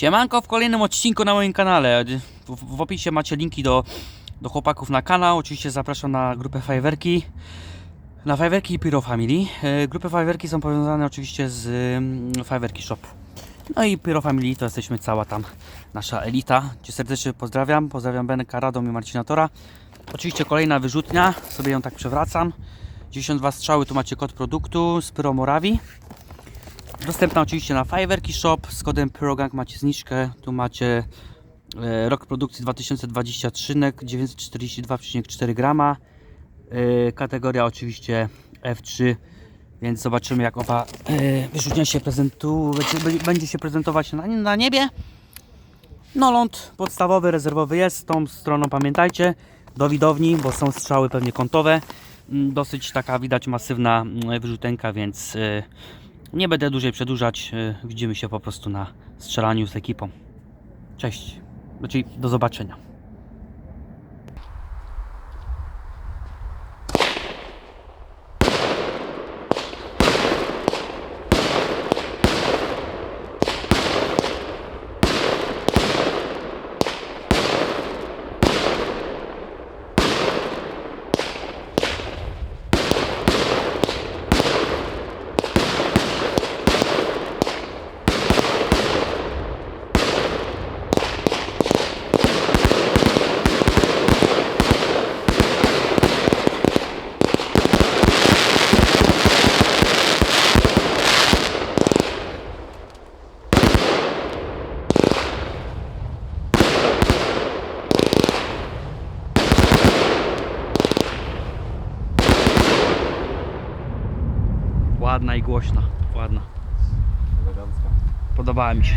Siemanko w kolejnym odcinku na moim kanale. W, w opisie macie linki do, do chłopaków na kanał. Oczywiście zapraszam na grupę Fiverki. Na Fiverki i Pyro Family. E, Grupy Fiverki są powiązane oczywiście z mm, Fiverki Shop. No i Pyro Family to jesteśmy cała tam nasza elita. Cię serdecznie pozdrawiam. Pozdrawiam Benka, Radom i Marcina Tora. Oczywiście kolejna wyrzutnia. Sobie ją tak przewracam. 92 strzały, tu macie kod produktu z Pyro Morawi. Dostępna oczywiście na Fiverki Shop. Z kodem Pyrogang macie zniżkę. Tu macie e, rok produkcji 2023, nek 942,4 grama. E, kategoria oczywiście F3, więc zobaczymy jak owa e, wyrzutnia się prezentuje, będzie, się prezentować na, niebie. No ląd podstawowy, rezerwowy jest, tą stroną pamiętajcie, do widowni, bo są strzały pewnie kątowe. Mm, Dosyć taka widać masywna mm, wyrzutenka, więc nie będę dłużej przedłużać. e, Widzimy się po prostu na strzelaniu z ekipą. Cześć. Znaczy, do zobaczenia. Ładna i głośna. Ładna. Elegancka. Podobała mi się.